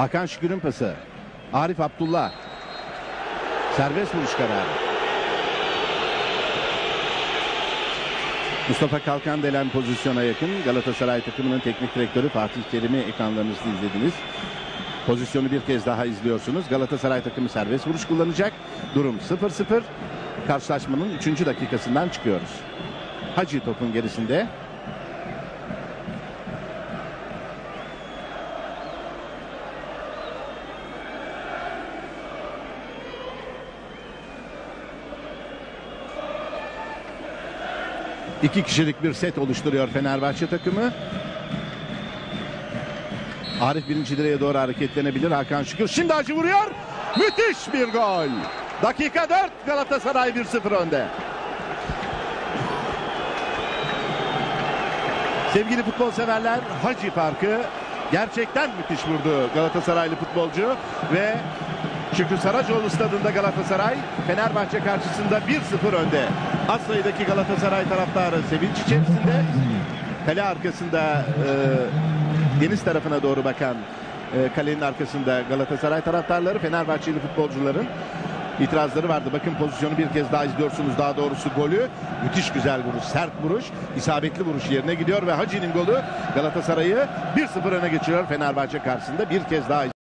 Hakan Şükür'ün pası. Arif Abdullah. Serbest vuruş kararı. Mustafa Kalkan delen pozisyona yakın Galatasaray takımının teknik direktörü Fatih Terim'i ekranlarınızda izlediniz. Pozisyonu bir kez daha izliyorsunuz. Galatasaray takımı serbest vuruş kullanacak. Durum 0-0. Karşılaşmanın 3. dakikasından çıkıyoruz. Hacı topun gerisinde. İki kişilik bir set oluşturuyor Fenerbahçe takımı. Arif birinci direğe doğru hareketlenebilir. Hakan Şükür şimdi Hacı vuruyor. Müthiş bir gol. Dakika 4 Galatasaray 1-0 önde. Sevgili futbol severler Hacı farkı gerçekten müthiş vurdu Galatasaraylı futbolcu ve Şükrü Saracoğlu stadında Galatasaray Fenerbahçe karşısında 1-0 önde. Az sayıdaki Galatasaray taraftarı sevinç içerisinde. Kale arkasında e, deniz tarafına doğru bakan e, kalenin arkasında Galatasaray taraftarları Fenerbahçeli futbolcuların itirazları vardı. Bakın pozisyonu bir kez daha izliyorsunuz. Daha doğrusu golü. Müthiş güzel vuruş, sert vuruş, isabetli vuruş yerine gidiyor ve Hacı'nin golü Galatasaray'ı 1-0 öne geçiriyor Fenerbahçe karşısında. Bir kez daha